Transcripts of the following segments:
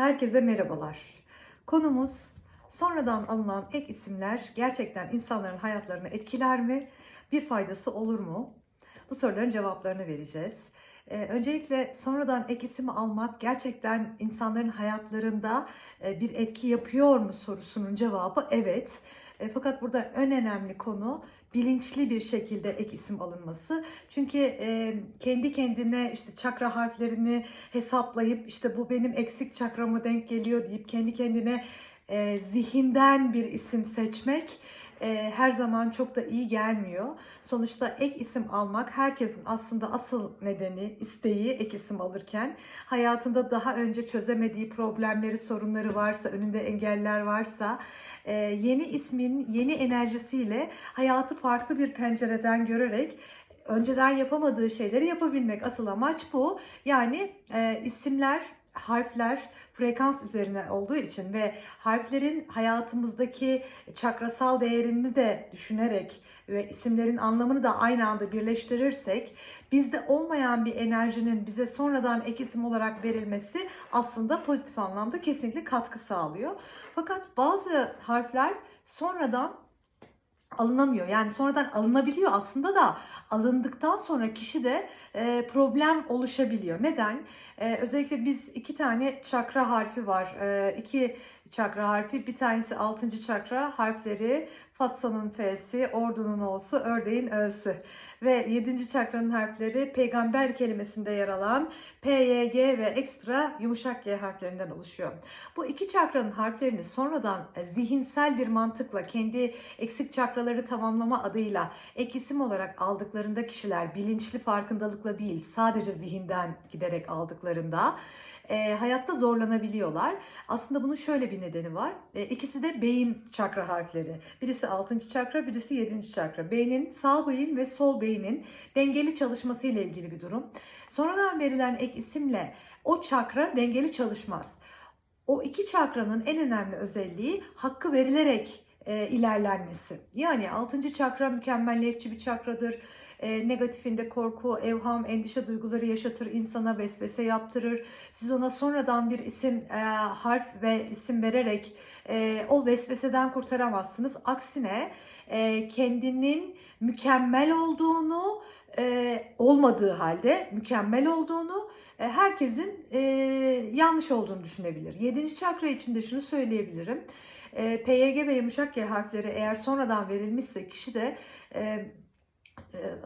Herkese merhabalar. Konumuz sonradan alınan ek isimler gerçekten insanların hayatlarını etkiler mi? Bir faydası olur mu? Bu soruların cevaplarını vereceğiz. Ee, öncelikle sonradan ek isim almak gerçekten insanların hayatlarında e, bir etki yapıyor mu sorusunun cevabı evet. E, fakat burada en önemli konu bilinçli bir şekilde ek isim alınması. Çünkü e, kendi kendine işte çakra harflerini hesaplayıp işte bu benim eksik çakrama denk geliyor deyip kendi kendine e, zihinden bir isim seçmek e, her zaman çok da iyi gelmiyor. Sonuçta ek isim almak herkesin aslında asıl nedeni, isteği ek isim alırken hayatında daha önce çözemediği problemleri, sorunları varsa, önünde engeller varsa e, yeni ismin yeni enerjisiyle hayatı farklı bir pencereden görerek önceden yapamadığı şeyleri yapabilmek asıl amaç bu. Yani e, isimler harfler frekans üzerine olduğu için ve harflerin hayatımızdaki çakrasal değerini de düşünerek ve isimlerin anlamını da aynı anda birleştirirsek bizde olmayan bir enerjinin bize sonradan ek isim olarak verilmesi aslında pozitif anlamda kesinlikle katkı sağlıyor. Fakat bazı harfler sonradan alınamıyor. Yani sonradan alınabiliyor aslında da alındıktan sonra kişi de e, problem oluşabiliyor. Neden? E, özellikle biz iki tane çakra harfi var. E, iki çakra harfi. Bir tanesi 6. çakra harfleri Fatsa'nın F'si, Ordu'nun O'su, Ördeğin Ö'sü. Ve 7. çakranın harfleri peygamber kelimesinde yer alan P, Y, G ve ekstra yumuşak G harflerinden oluşuyor. Bu iki çakranın harflerini sonradan e, zihinsel bir mantıkla kendi eksik çakraları tamamlama adıyla ek isim olarak aldıklarında kişiler bilinçli farkındalıkla değil sadece zihinden giderek aldıklarında e, hayatta zorlanabiliyorlar. Aslında bunun şöyle bir nedeni var. E, ikisi de beyin çakra harfleri. Birisi 6. çakra, birisi 7. çakra. Beynin sağ beyin ve sol beynin dengeli çalışması ile ilgili bir durum. Sonradan verilen ek isimle o çakra dengeli çalışmaz. O iki çakranın en önemli özelliği hakkı verilerek e, ilerlenmesi. Yani 6. çakra mükemmelliyetçi bir çakradır. E, negatifinde korku, evham, endişe duyguları yaşatır, insana vesvese yaptırır. Siz ona sonradan bir isim, e, harf ve isim vererek e, o vesveseden kurtaramazsınız. Aksine e, kendinin mükemmel olduğunu, e, olmadığı halde mükemmel olduğunu, e, herkesin e, yanlış olduğunu düşünebilir. 7. çakra için de şunu söyleyebilirim. E, PYG ve yumuşak G harfleri eğer sonradan verilmişse kişi de e,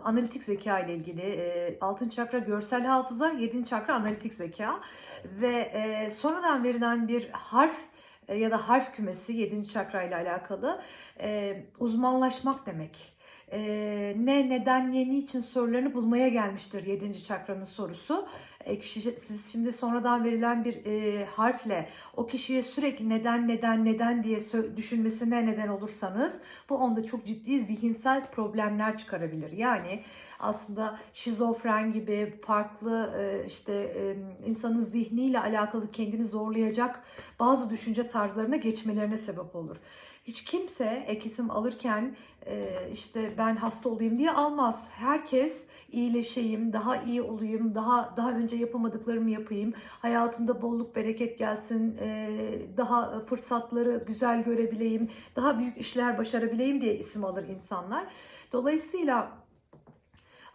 analitik zeka ile ilgili e, altın çakra görsel hafıza, yedinci çakra analitik zeka ve e, sonradan verilen bir harf e, ya da harf kümesi yedinci çakra ile alakalı uzmanlaşmak demek. E, ne, neden, niye, niçin sorularını bulmaya gelmiştir yedinci çakranın sorusu. E, kişi, siz şimdi sonradan verilen bir e, harfle o kişiye sürekli neden, neden, neden diye düşünmesine neden olursanız bu onda çok ciddi zihinsel problemler çıkarabilir. Yani aslında şizofren gibi farklı e, işte e, insanın zihniyle alakalı kendini zorlayacak bazı düşünce tarzlarına geçmelerine sebep olur. Hiç kimse ek isim alırken işte ben hasta olayım diye almaz. Herkes iyileşeyim, daha iyi olayım, daha daha önce yapamadıklarımı yapayım, hayatımda bolluk bereket gelsin, daha fırsatları güzel görebileyim, daha büyük işler başarabileyim diye isim alır insanlar. Dolayısıyla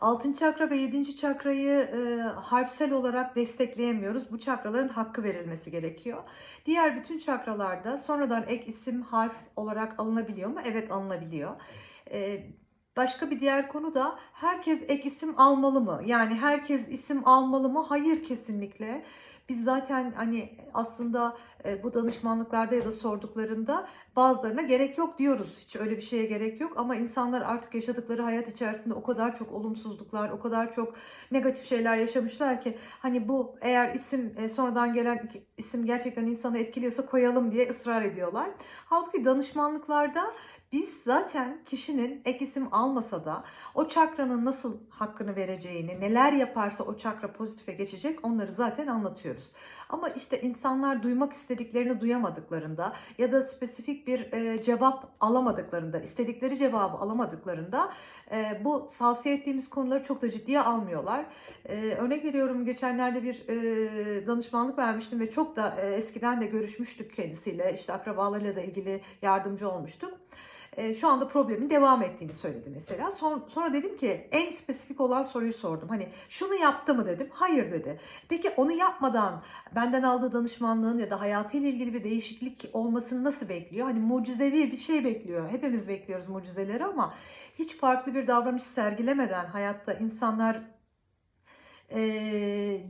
Altın çakra ve yedinci çakrayı e, harfsel olarak destekleyemiyoruz. Bu çakraların hakkı verilmesi gerekiyor. Diğer bütün çakralarda sonradan ek isim harf olarak alınabiliyor mu? Evet alınabiliyor. E, başka bir diğer konu da herkes ek isim almalı mı? Yani herkes isim almalı mı? Hayır kesinlikle. Biz zaten hani aslında bu danışmanlıklarda ya da sorduklarında bazılarına gerek yok diyoruz. Hiç öyle bir şeye gerek yok ama insanlar artık yaşadıkları hayat içerisinde o kadar çok olumsuzluklar, o kadar çok negatif şeyler yaşamışlar ki hani bu eğer isim e, sonradan gelen isim gerçekten insanı etkiliyorsa koyalım diye ısrar ediyorlar. Halbuki danışmanlıklarda biz zaten kişinin ek isim almasa da o çakranın nasıl hakkını vereceğini, neler yaparsa o çakra pozitife geçecek onları zaten anlatıyoruz. Ama işte insanlar duymak istediklerini duyamadıklarında ya da spesifik bir e, cevap alamadıklarında, istedikleri cevabı alamadıklarında e, bu tavsiye ettiğimiz konuları çok da ciddiye almıyorlar. E, örnek veriyorum geçenlerde bir e, danışmanlık vermiştim ve çok da e, eskiden de görüşmüştük kendisiyle. İşte akrabalarıyla da ilgili yardımcı olmuştuk. E, şu anda problemin devam ettiğini söyledi mesela. Son, sonra dedim ki en spesifik olan soruyu sordum. Hani şunu yaptı mı dedim. Hayır dedi. Peki onu yapmadan benden aldığı danışmanlığın ya da hayatıyla ilgili bir değişiklik olmasını nasıl bekliyor? Hani mucizevi bir şey bekliyor. Hepimiz bekliyoruz mucizeleri ama hiç farklı bir davranış sergilemeden hayatta insanlar e,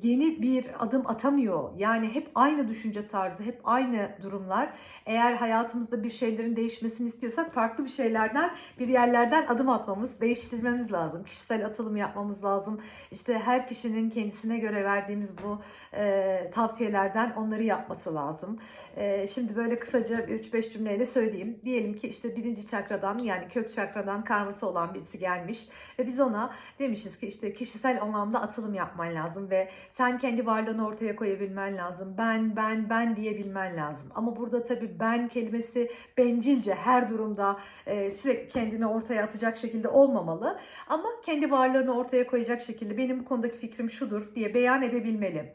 yeni bir adım atamıyor. Yani hep aynı düşünce tarzı, hep aynı durumlar. Eğer hayatımızda bir şeylerin değişmesini istiyorsak farklı bir şeylerden, bir yerlerden adım atmamız, değiştirmemiz lazım. Kişisel atılım yapmamız lazım. İşte her kişinin kendisine göre verdiğimiz bu e, tavsiyelerden onları yapması lazım. E, şimdi böyle kısaca 3-5 cümleyle söyleyeyim. Diyelim ki işte birinci çakradan yani kök çakradan karması olan birisi gelmiş ve biz ona demişiz ki işte kişisel anlamda atılım yapman lazım ve sen kendi varlığını ortaya koyabilmen lazım. Ben, ben, ben diyebilmen lazım. Ama burada tabii ben kelimesi bencilce her durumda e, sürekli kendini ortaya atacak şekilde olmamalı. Ama kendi varlığını ortaya koyacak şekilde benim bu konudaki fikrim şudur diye beyan edebilmeli.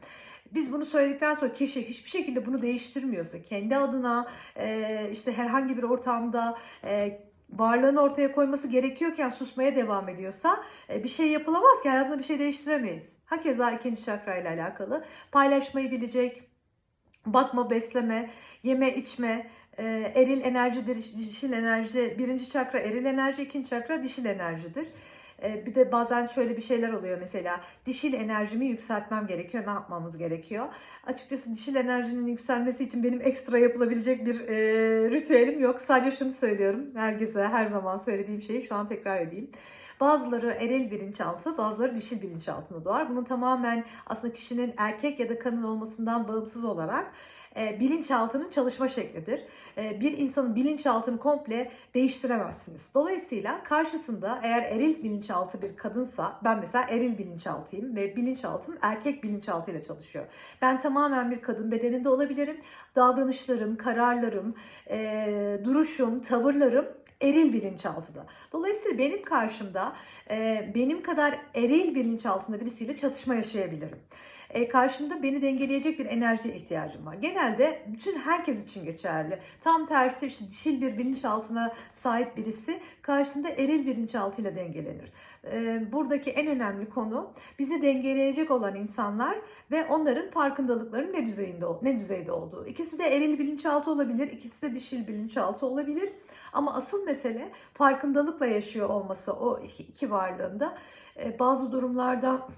Biz bunu söyledikten sonra kişi hiçbir şekilde bunu değiştirmiyorsa, kendi adına e, işte herhangi bir ortamda e, varlığını ortaya koyması gerekiyorken susmaya devam ediyorsa e, bir şey yapılamaz ki hayatında bir şey değiştiremeyiz. Hakeza ikinci çakra ile alakalı paylaşmayı bilecek, bakma, besleme, yeme, içme, e, eril enerji, dişil enerji, birinci çakra eril enerji, ikinci çakra dişil enerjidir. E, Bir de bazen şöyle bir şeyler oluyor mesela dişil enerjimi yükseltmem gerekiyor. Ne yapmamız gerekiyor? Açıkçası dişil enerjinin yükselmesi için benim ekstra yapılabilecek bir e, ritüelim yok. Sadece şunu söylüyorum. Herkese her zaman söylediğim şeyi şu an tekrar edeyim. Bazıları eril bilinçaltı, bazıları dişil bilinçaltında doğar. Bunun tamamen aslında kişinin erkek ya da kadın olmasından bağımsız olarak e, bilinçaltının çalışma şeklidir. E, bir insanın bilinçaltını komple değiştiremezsiniz. Dolayısıyla karşısında eğer eril bilinçaltı bir kadınsa, ben mesela eril bilinçaltıyım ve bilinçaltım erkek bilinçaltıyla çalışıyor. Ben tamamen bir kadın bedeninde olabilirim. Davranışlarım, kararlarım, e, duruşum, tavırlarım eril bilinçaltıda. Dolayısıyla benim karşımda e, benim kadar eril bilinçaltında birisiyle çatışma yaşayabilirim. E, karşımda beni dengeleyecek bir enerjiye ihtiyacım var. Genelde bütün herkes için geçerli. Tam tersi işte dişil bir bilinçaltına sahip birisi karşısında eril bilinçaltıyla dengelenir. E, buradaki en önemli konu bizi dengeleyecek olan insanlar ve onların farkındalıklarının ne düzeyinde ne düzeyde olduğu. İkisi de eril bilinçaltı olabilir, ikisi de dişil bilinçaltı olabilir. Ama asıl mesele farkındalıkla yaşıyor olması o iki, varlığında. Bazı durumlarda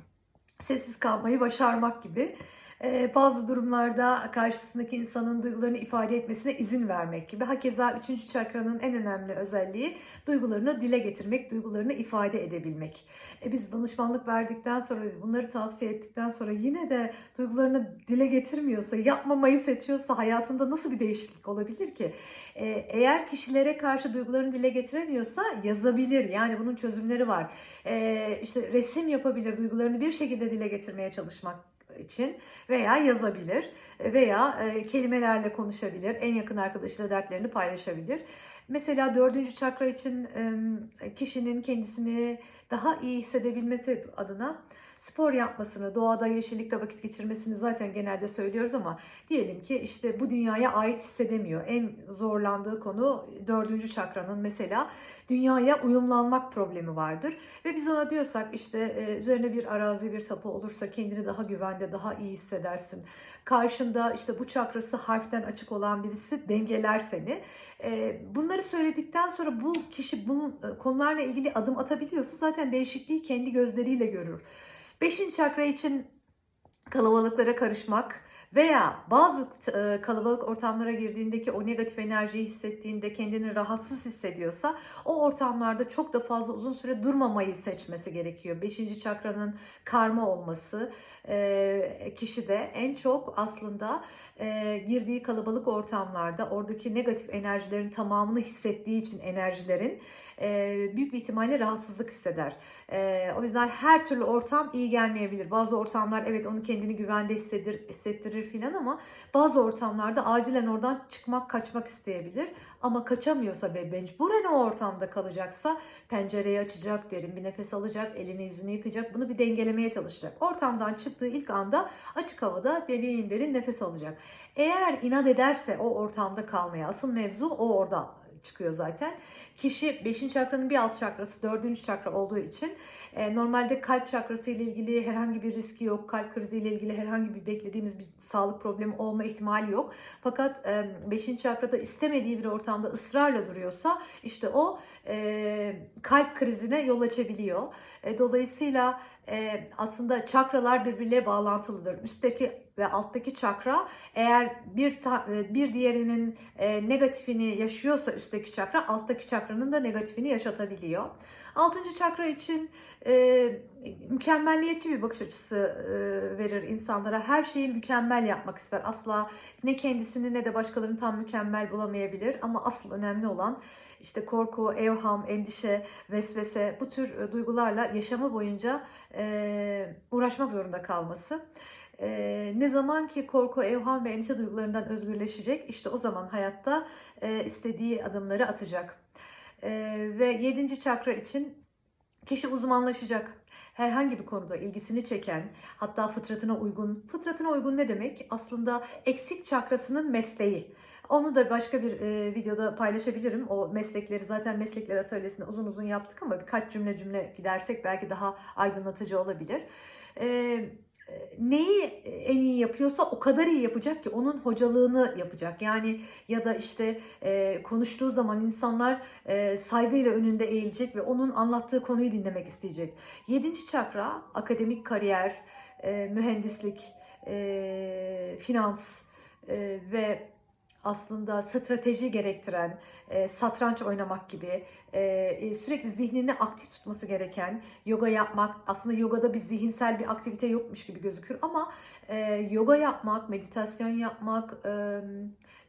sessiz kalmayı başarmak gibi. Ee, bazı durumlarda karşısındaki insanın duygularını ifade etmesine izin vermek gibi. Hakeza üçüncü çakranın en önemli özelliği duygularını dile getirmek, duygularını ifade edebilmek. E, biz danışmanlık verdikten sonra, bunları tavsiye ettikten sonra yine de duygularını dile getirmiyorsa, yapmamayı seçiyorsa hayatında nasıl bir değişiklik olabilir ki? E, eğer kişilere karşı duygularını dile getiremiyorsa yazabilir. Yani bunun çözümleri var. E, işte resim yapabilir, duygularını bir şekilde dile getirmeye çalışmak için veya yazabilir veya e, kelimelerle konuşabilir. En yakın arkadaşıyla dertlerini paylaşabilir. Mesela dördüncü çakra için kişinin kendisini daha iyi hissedebilmesi adına spor yapmasını, doğada yeşillikte vakit geçirmesini zaten genelde söylüyoruz ama diyelim ki işte bu dünyaya ait hissedemiyor. En zorlandığı konu dördüncü çakranın mesela dünyaya uyumlanmak problemi vardır. Ve biz ona diyorsak işte e, üzerine bir arazi, bir tapu olursa kendini daha güvende, daha iyi hissedersin. Karşında işte bu çakrası harften açık olan birisi dengeler seni. E, bunları söyledikten sonra bu kişi bu konularla ilgili adım atabiliyorsa zaten değişikliği kendi gözleriyle görür. Beşinci çakra için kalabalıklara karışmak veya bazı e, kalabalık ortamlara girdiğindeki o negatif enerjiyi hissettiğinde kendini rahatsız hissediyorsa o ortamlarda çok da fazla uzun süre durmamayı seçmesi gerekiyor. Beşinci çakranın karma olması e, kişi de en çok aslında e, girdiği kalabalık ortamlarda oradaki negatif enerjilerin tamamını hissettiği için enerjilerin büyük bir ihtimalle rahatsızlık hisseder. O yüzden her türlü ortam iyi gelmeyebilir. Bazı ortamlar evet onu kendini güvende hissedir, hissettirir filan ama bazı ortamlarda acilen oradan çıkmak, kaçmak isteyebilir. Ama kaçamıyorsa ve mecburen o ortamda kalacaksa pencereyi açacak, derin bir nefes alacak, elini yüzünü yıkayacak. Bunu bir dengelemeye çalışacak. Ortamdan çıktığı ilk anda açık havada derin derin nefes alacak. Eğer inat ederse o ortamda kalmaya, asıl mevzu o orada çıkıyor zaten. Kişi 5. çakranın bir alt çakrası 4. çakra olduğu için e, normalde kalp çakrası ile ilgili herhangi bir riski yok. Kalp krizi ile ilgili herhangi bir beklediğimiz bir sağlık problemi olma ihtimali yok. Fakat 5. çakrada istemediği bir ortamda ısrarla duruyorsa işte o e, kalp krizine yol açabiliyor. E, dolayısıyla e, aslında çakralar birbirleriyle bağlantılıdır. Üstteki ve alttaki çakra eğer bir ta- e, bir diğerinin e, negatifini yaşıyorsa üstteki çakra alttaki çakranın da negatifini yaşatabiliyor. Altıncı çakra için e, mükemmelliyetçi bir bakış açısı e, verir insanlara. Her şeyi mükemmel yapmak ister. Asla ne kendisini ne de başkalarını tam mükemmel bulamayabilir. Ama asıl önemli olan işte korku, evham, endişe, vesvese bu tür e, duygularla yaşamı boyunca e, uğraşmak zorunda kalması. E, ne zaman ki korku, evham ve endişe duygularından özgürleşecek, işte o zaman hayatta e, istediği adımları atacak. E, ve yedinci çakra için kişi uzmanlaşacak. Herhangi bir konuda ilgisini çeken, hatta fıtratına uygun. Fıtratına uygun ne demek? Aslında eksik çakrasının mesleği. Onu da başka bir e, videoda paylaşabilirim. O meslekleri zaten meslekler atölyesinde uzun uzun yaptık ama birkaç cümle cümle gidersek belki daha aydınlatıcı olabilir. E, neyi en iyi yapıyorsa o kadar iyi yapacak ki onun hocalığını yapacak. Yani ya da işte e, konuştuğu zaman insanlar e, saygıyla önünde eğilecek ve onun anlattığı konuyu dinlemek isteyecek. Yedinci çakra akademik kariyer, e, mühendislik, e, finans e, ve aslında strateji gerektiren, e, satranç oynamak gibi e, sürekli zihnini aktif tutması gereken, yoga yapmak, aslında yogada bir zihinsel bir aktivite yokmuş gibi gözükür ama e, yoga yapmak, meditasyon yapmak, e,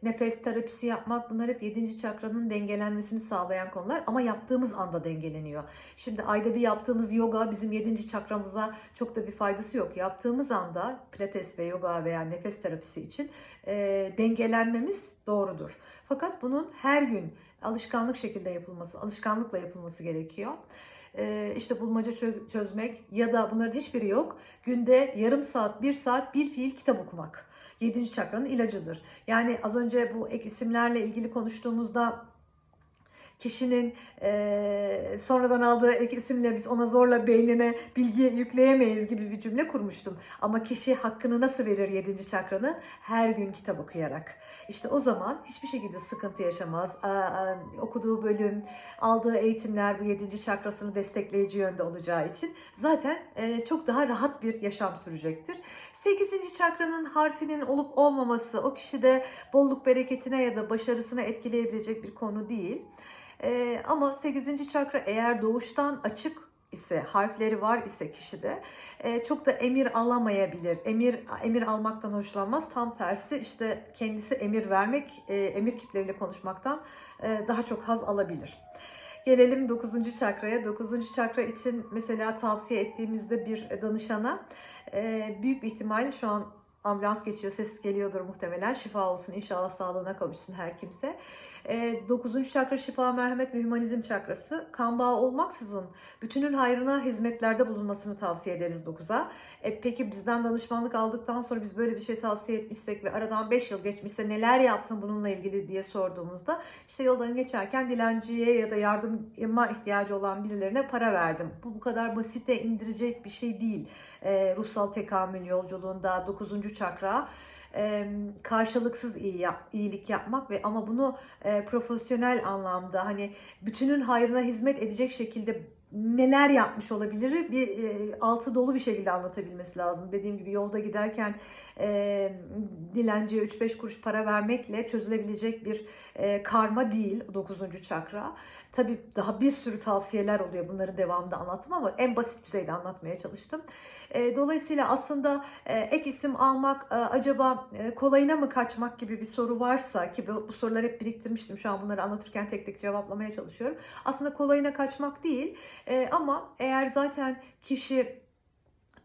nefes terapisi yapmak bunlar hep 7. çakranın dengelenmesini sağlayan konular ama yaptığımız anda dengeleniyor. Şimdi ayda bir yaptığımız yoga bizim 7. çakramıza çok da bir faydası yok. Yaptığımız anda pilates ve yoga veya nefes terapisi için e, dengelenmemiz doğrudur. Fakat bunun her gün alışkanlık şekilde yapılması, alışkanlıkla yapılması gerekiyor. Ee, işte bulmaca çözmek ya da bunların hiçbiri yok. Günde yarım saat, bir saat bir fiil kitap okumak. Yedinci çakranın ilacıdır. Yani az önce bu ek isimlerle ilgili konuştuğumuzda kişinin e, sonradan aldığı ek isimle biz ona zorla beynine bilgi yükleyemeyiz gibi bir cümle kurmuştum. Ama kişi hakkını nasıl verir yedinci çakranı? Her gün kitap okuyarak. İşte o zaman hiçbir şekilde sıkıntı yaşamaz. A, a, okuduğu bölüm, aldığı eğitimler bu yedinci çakrasını destekleyici yönde olacağı için zaten e, çok daha rahat bir yaşam sürecektir. 8. çakranın harfinin olup olmaması o kişide bolluk bereketine ya da başarısına etkileyebilecek bir konu değil. Ee, ama 8. çakra eğer doğuştan açık ise harfleri var ise kişide e, çok da emir alamayabilir. Emir emir almaktan hoşlanmaz. Tam tersi işte kendisi emir vermek, e, emir kipleriyle konuşmaktan e, daha çok haz alabilir. Gelelim 9. çakraya. 9. çakra için mesela tavsiye ettiğimizde bir danışana e, büyük bir ihtimal şu an ambulans geçiyor, ses geliyordur muhtemelen. Şifa olsun inşallah sağlığına kavuşsun her kimse. E, 9. çakra şifa, merhamet ve hümanizm çakrası. Kan bağı olmaksızın bütünün hayrına hizmetlerde bulunmasını tavsiye ederiz 9'a. E, peki bizden danışmanlık aldıktan sonra biz böyle bir şey tavsiye etmişsek ve aradan 5 yıl geçmişse neler yaptın bununla ilgili diye sorduğumuzda işte yoldan geçerken dilenciye ya da yardıma ihtiyacı olan birilerine para verdim. Bu bu kadar basite indirecek bir şey değil. E, ruhsal tekamül yolculuğunda 9. çakra e, karşılıksız iyi yap, iyilik yapmak ve ama bunu e, profesyonel anlamda hani bütünün hayrına hizmet edecek şekilde neler yapmış olabilir bir e, altı dolu bir şekilde anlatabilmesi lazım. Dediğim gibi yolda giderken e, dilenciye 3-5 kuruş para vermekle çözülebilecek bir e, karma değil 9. çakra. Tabi daha bir sürü tavsiyeler oluyor bunları devamında anlattım ama en basit düzeyde anlatmaya çalıştım. E, dolayısıyla aslında e, ek isim almak e, acaba e, kolayına mı kaçmak gibi bir soru varsa ki bu, bu soruları hep biriktirmiştim şu an bunları anlatırken tek tek cevaplamaya çalışıyorum. Aslında kolayına kaçmak değil e, ama eğer zaten kişi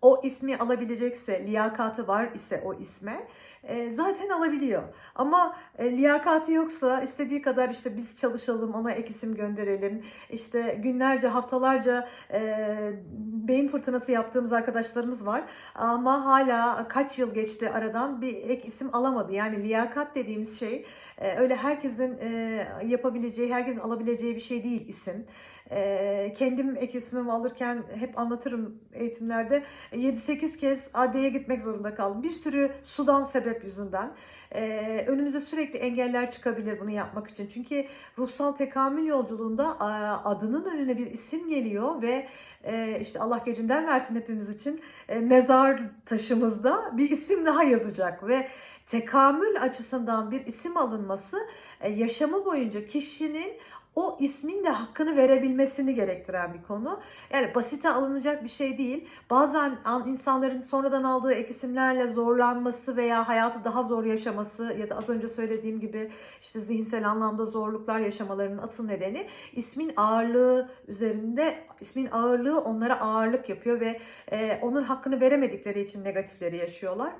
o ismi alabilecekse, liyakatı var ise o isme e, zaten alabiliyor. Ama e, liyakati yoksa istediği kadar işte biz çalışalım, ona ek isim gönderelim. İşte günlerce, haftalarca e, beyin fırtınası yaptığımız arkadaşlarımız var. Ama hala kaç yıl geçti aradan bir ek isim alamadı. Yani liyakat dediğimiz şey e, öyle herkesin e, yapabileceği, herkesin alabileceği bir şey değil isim. E, kendim ek ismimi alırken hep anlatırım eğitimlerde 7-8 kez adliyeye gitmek zorunda kaldım. Bir sürü sudan sebep yüzünden. E, önümüze sürekli engeller çıkabilir bunu yapmak için. Çünkü ruhsal tekamül yolculuğunda adının önüne bir isim geliyor ve e, işte Allah gecinden versin hepimiz için e, mezar taşımızda bir isim daha yazacak ve tekamül açısından bir isim alınması e, yaşamı boyunca kişinin o ismin de hakkını verebilmesini gerektiren bir konu. Yani basite alınacak bir şey değil. Bazen an- insanların sonradan aldığı ek isimlerle zorlanması veya hayatı daha zor yaşaması ya da az önce söylediğim gibi işte zihinsel anlamda zorluklar yaşamalarının asıl nedeni ismin ağırlığı üzerinde ismin ağırlığı onlara ağırlık yapıyor ve e, onun hakkını veremedikleri için negatifleri yaşıyorlar.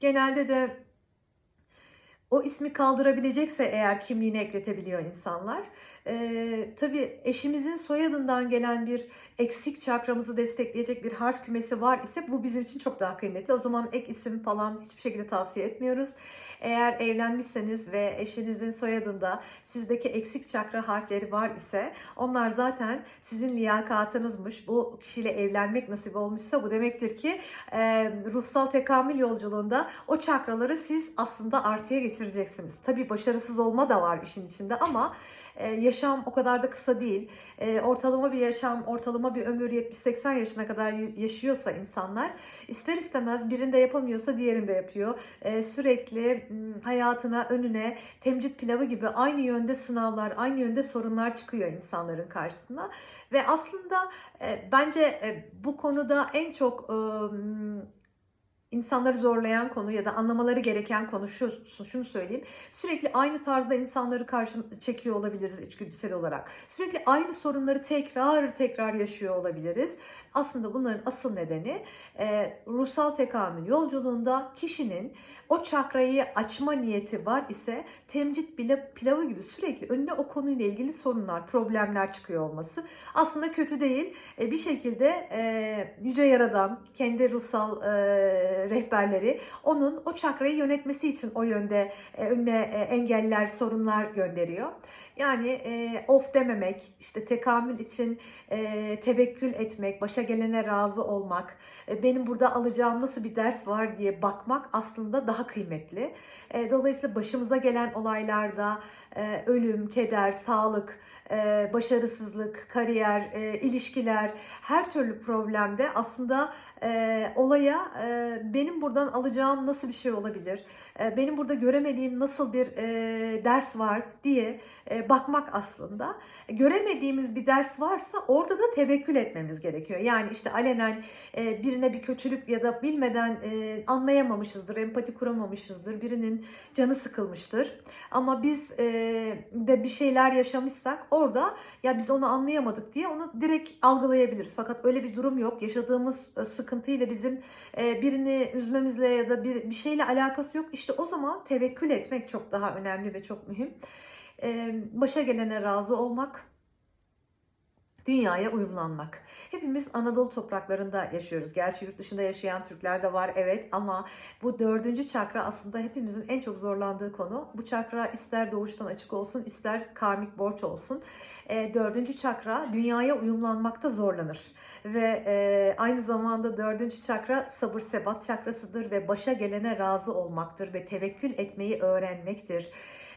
Genelde de o ismi kaldırabilecekse eğer kimliğine ekletebiliyor insanlar. Ee, tabii eşimizin soyadından gelen bir eksik çakramızı destekleyecek bir harf kümesi var ise bu bizim için çok daha kıymetli. O zaman ek isim falan hiçbir şekilde tavsiye etmiyoruz. Eğer evlenmişseniz ve eşinizin soyadında sizdeki eksik çakra harfleri var ise onlar zaten sizin liyakatınızmış. Bu kişiyle evlenmek nasip olmuşsa bu demektir ki e, ruhsal tekamül yolculuğunda o çakraları siz aslında artıya geçireceksiniz. Tabii başarısız olma da var işin içinde ama e, yaşam o kadar da kısa değil. E, ortalama bir yaşam, ortalama bir ömür 70-80 yaşına kadar yaşıyorsa insanlar ister istemez birinde yapamıyorsa diğerinde yapıyor. E, sürekli hayatına, önüne temcit pilavı gibi aynı yönde sınavlar, aynı yönde sorunlar çıkıyor insanların karşısına. Ve aslında e, bence e, bu konuda en çok e, insanları zorlayan konu ya da anlamaları gereken konu şu, şunu söyleyeyim. Sürekli aynı tarzda insanları karşı çekiyor olabiliriz içgüdüsel olarak. Sürekli aynı sorunları tekrar tekrar yaşıyor olabiliriz. Aslında bunların asıl nedeni e, ruhsal tekamül yolculuğunda kişinin o çakrayı açma niyeti var ise temcit bile pilavı gibi sürekli önüne o konuyla ilgili sorunlar, problemler çıkıyor olması aslında kötü değil. E, bir şekilde e, yüce yaradan kendi ruhsal e, rehberleri onun o çakrayı yönetmesi için o yönde e, önüne e, engeller, sorunlar gönderiyor. Yani e, of dememek, işte tekamül için e, tevekkül etmek, başa gelene razı olmak, e, benim burada alacağım nasıl bir ders var diye bakmak aslında daha kıymetli. E, dolayısıyla başımıza gelen olaylarda e, ölüm, keder, sağlık, e, başarısızlık, kariyer, e, ilişkiler, her türlü problemde aslında e, olaya benim buradan alacağım nasıl bir şey olabilir, benim burada göremediğim nasıl bir ders var diye bakmak aslında. Göremediğimiz bir ders varsa orada da tevekkül etmemiz gerekiyor. Yani işte alenen birine bir kötülük ya da bilmeden anlayamamışızdır, empati kuramamışızdır, birinin canı sıkılmıştır. Ama biz de bir şeyler yaşamışsak orada ya biz onu anlayamadık diye onu direkt algılayabiliriz. Fakat öyle bir durum yok. Yaşadığımız e, sıkıntıyla bizim e, birini üzmemizle ya da bir, bir şeyle alakası yok. İşte o zaman tevekkül etmek çok daha önemli ve çok mühim. E, başa gelene razı olmak, dünyaya uyumlanmak. Hepimiz Anadolu topraklarında yaşıyoruz. Gerçi yurt dışında yaşayan Türkler de var evet ama bu dördüncü çakra aslında hepimizin en çok zorlandığı konu. Bu çakra ister doğuştan açık olsun ister karmik borç olsun. E, dördüncü çakra dünyaya uyumlanmakta zorlanır. Ve e, aynı zamanda dördüncü çakra sabır sebat çakrasıdır ve başa gelene razı olmaktır ve tevekkül etmeyi öğrenmektir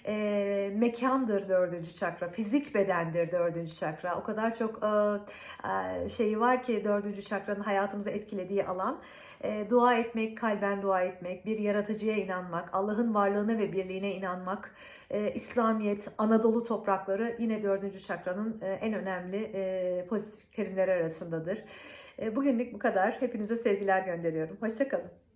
e, mekandır dördüncü çakra, fizik bedendir dördüncü çakra. O kadar çok e, şeyi var ki dördüncü çakranın hayatımızı etkilediği alan. E, dua etmek, kalben dua etmek, bir yaratıcıya inanmak, Allah'ın varlığına ve birliğine inanmak, e, İslamiyet, Anadolu toprakları yine dördüncü çakranın e, en önemli e, pozitif terimleri arasındadır. E, bugünlük bu kadar. Hepinize sevgiler gönderiyorum. Hoşçakalın.